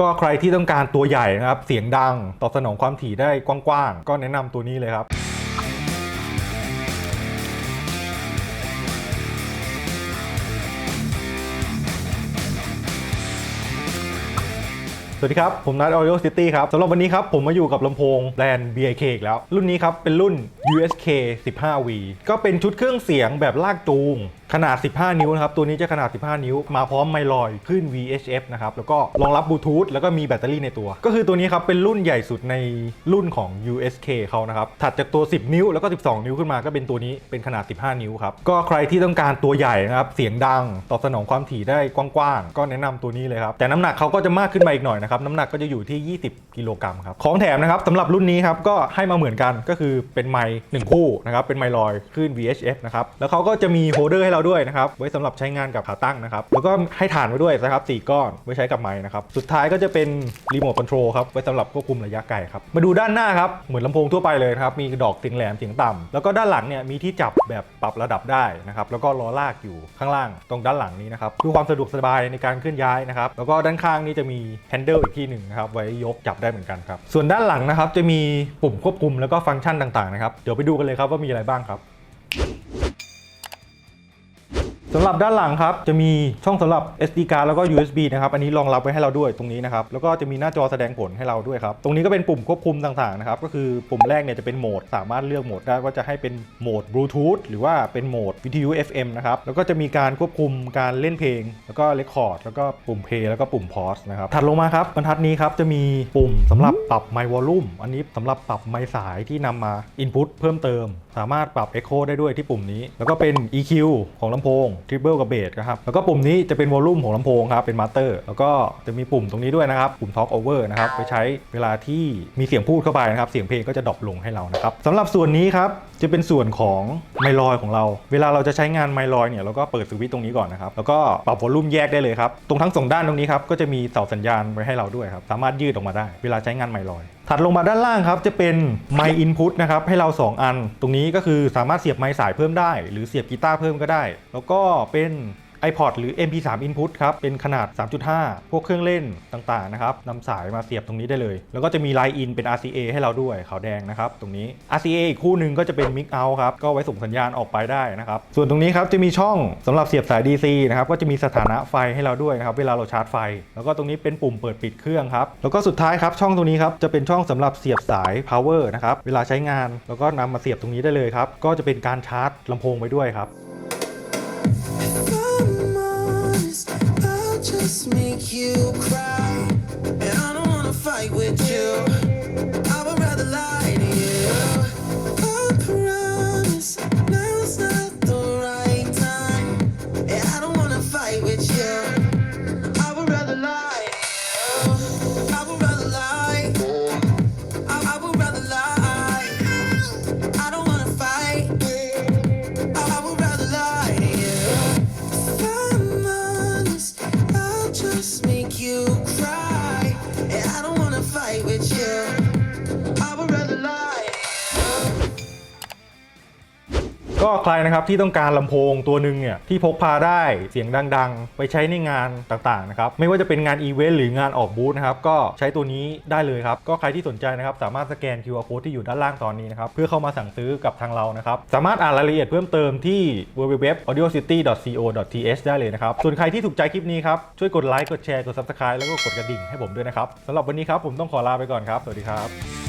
ก็ใครที่ต้องการตัวใหญ่นะครับ เสียงดังตอบสนองความถี่ได้กว้างๆ ก็แนะนำตัวนี้เลยครับ สวัสดีครับ ผมนัท Audio City ครับสำหรับวันนี้ครับ ผมมาอยู่กับลำโพงแบรนด์ BIK อีกแล้ว รุ่นนี้ครับ เป็นรุ่น USK 15V ก็เป็นชุดเครื่องเสียงแบบลากจูง ขนาด 15 นิ้วนะครับ ตัวนี้จะขนาด 15 นิ้ว มาพร้อมไมลอยขึ้น VHF นะครับ แล้วก็รองรับบลูทูธแล้วก็มีแบตเตอรี่ในตัว ก็คือตัวนี้ครับ เป็นรุ่นใหญ่สุดในรุ่นของ USK เขานะครับถัดจากตัว 10 นิ้วแล้วก็ 12 นิ้วขึ้นมาก็เป็นตัวนี้เป็นขนาด 15 นิ้วครับก็ใครที่ต้องการตัวใหญ่นะครับเสียงดังตอบสนองความถี่ได้กว้างๆก็แนะนำตัวนี้เลยครับแต่น้ำหนักเขาก็จะมากขึ้นมาอีกหน่อยนะครับน้ำหนักก็จะอยู่ที่ 20 กิโลกรัมครับของแถมนะครับสำหรับรุ่นนี้ครับก็ให้มาเหมือนกันก็คือเป็นไมค์หนึ่งคู่นะครับเป็นไมค์ลอยขึ้น VHF นะครับแล้วเขาก็จะมีโฮเดอร์ให้เราด้วยนะครับไว้สำหรับใช้งานกับขาตั้งนะครับแล้วก็ให้ฐานไว้ด้วยนะครับสี่ก้อนไว้ใช้กับไมค์นะครับสุดท้ายก็จะเป็นรีโมทคอนโทรลครับไว้สำหรับควบคุมระยะไกลครับมาดูด้านหน้าครับเหมือนลำโพงทั่วไปเลยครับมีดอกเสียงแหลมเสียงต่ำแล้วก็ด้านหลังเนี่ยมีที่จับแบบปรับระดับได้นะครับแล้วก็ล้อลากอยู่ข้างล่างตรงด้านหลังนี้นะครับเพื่อความสะดวกสบายในการเคลื่อนย้ายนะครับแล้วก็ด้านข้างนี่จะมีแฮนเดิลอีกที่หนึ่งนะครับไว้ยกจับได้เหมือนกันครับ ส่วนด้านหลังนะครับจะมีปุ่มควบคุมแล้วก็ฟังก์ชันต่างๆนะครับเดี๋ยวไปดูกันเลยครับว่ามีอะไรบ้างครับ สำหรับด้านหลังครับ จะมีช่องสำหรับ SD card แล้วก็ USB นะครับ อันนี้รองรับไว้ให้เราด้วยตรงนี้นะครับ แล้วก็จะมีหน้าจอแสดงผลให้เราด้วยครับ ตรงนี้ก็เป็นปุ่มควบคุมต่างๆนะครับ ก็คือปุ่มแรกเนี่ยจะเป็นโหมด สามารถเลือกโหมดได้ว่าจะให้เป็นโหมดบลูทูธหรือว่าเป็นโหมดวิทยุ FM นะครับ แล้วก็จะมีการควบคุมการเล่นเพลง แล้วก็เรคคอร์ด แล้วก็ปุ่มเพลย์แล้วก็ปุ่มพอสนะครับ ถัดลงมาครับบรรทัดนี้ครับจะมีปุ่มสำหรับปรับไมค์วอลลุ่มอันนี้สำหรับปรับไมค์สายที่นำมา Input เพิ่มเติมสามารถปรับ Echo ได้ด้วยที่ปุ่มนี้ แล้วก็เป็น EQ ของลำโพง Treble กับ Bass นะครับ แล้วก็ปุ่มนี้จะเป็นวอลลุ่มของลำโพงครับ เป็นมาสเตอร์แล้วก็จะมีปุ่มตรงนี้ด้วยนะครับ ปุ่ม Talk Over นะครับ ไปใช้เวลาที่มีเสียงพูดเข้าไปนะครับ เสียงเพลงก็จะดรอปลงให้เรานะครับสำหรับส่วนนี้ครับ จะเป็นส่วนของไมลอยของเรา เวลาเราจะใช้งานไมลอยเนี่ย เราก็เปิดสวิตช์ตรงนี้ก่อนนะครับ แล้วก็ปรับวอลลุ่มแยกได้เลยครับ ตรงทั้งสองด้านตรงนี้ครับ ก็จะมีเสาสัญญาณไว้ให้เราด้วยครับ สามารถยืดออกมาได้ เวลาใช้งานไมลอย ถัดลงมาด้านล่างครับจะเป็นไมค์อินพุตนะครับให้เรา 2 อัน ตรงนี้ก็คือสามารถเสียบไมค์สายเพิ่มได้ หรือเสียบกีตาร์เพิ่มก็ได้ แล้วก็เป็น iPod หรือ MP3 Input ครับ เป็นขนาด 3.5 พวกเครื่องเล่นต่างๆ นะครับนำสายมาเสียบตรงนี้ได้เลย แล้วก็จะมี Line In เป็น RCA ให้เราด้วยขาวแดงนะครับ ตรงนี้ RCA อีกคู่หนึ่งก็จะเป็น Mic Out ครับ ก็ไว้ส่งสัญญาณออกไปได้นะครับ ส่วนตรงนี้ครับจะมีช่องสำหรับเสียบสาย DC นะครับ ก็จะมีสถานะไฟให้เราด้วยนะครับ เวลาเราชาร์จไฟ แล้วก็ตรงนี้เป็นปุ่มเปิดปิดเครื่องครับ แล้วก็สุดท้ายครับช่องตรงนี้ครับจะเป็นช่องสำหรับเสียบสาย power นะครับ เวลาใช้งานแล้วก็นำมาเสียบตรงนี้ได้เลยครับ ก็จะเป็นการชาร์จลำโพงไปด้วยครับ just make you cry. ก็ใครนะครับที่ต้องการลำโพงตัวหนึ่งเนี่ยที่พกพาได้เสียงดังๆ ไปใช้ในงานต่างๆนะครับไม่ว่าจะเป็นงานอีเวนต์หรืองานออกบูธนะครับก็ใช้ตัวนี้ได้เลยครับก็ใครที่สนใจนะครับสามารถสแกน QR code ที่อยู่ด้านล่างตอนนี้นะครับเพื่อเข้ามาสั่งซื้อกับทางเรานะครับสามารถอ่านรายละเอียดเพิ่มเติมที่ www.audiocity.co.th ได้เลยนะครับส่วนใครที่ถูกใจคลิปนี้ครับช่วยกดไลค์กดแชร์กด subscribe แล้วก็กดกระดิ่งให้ผมด้วยนะครับสำหรับวันนี้ครับผมต้องขอลาไปก่อนครับสวัสดีครับ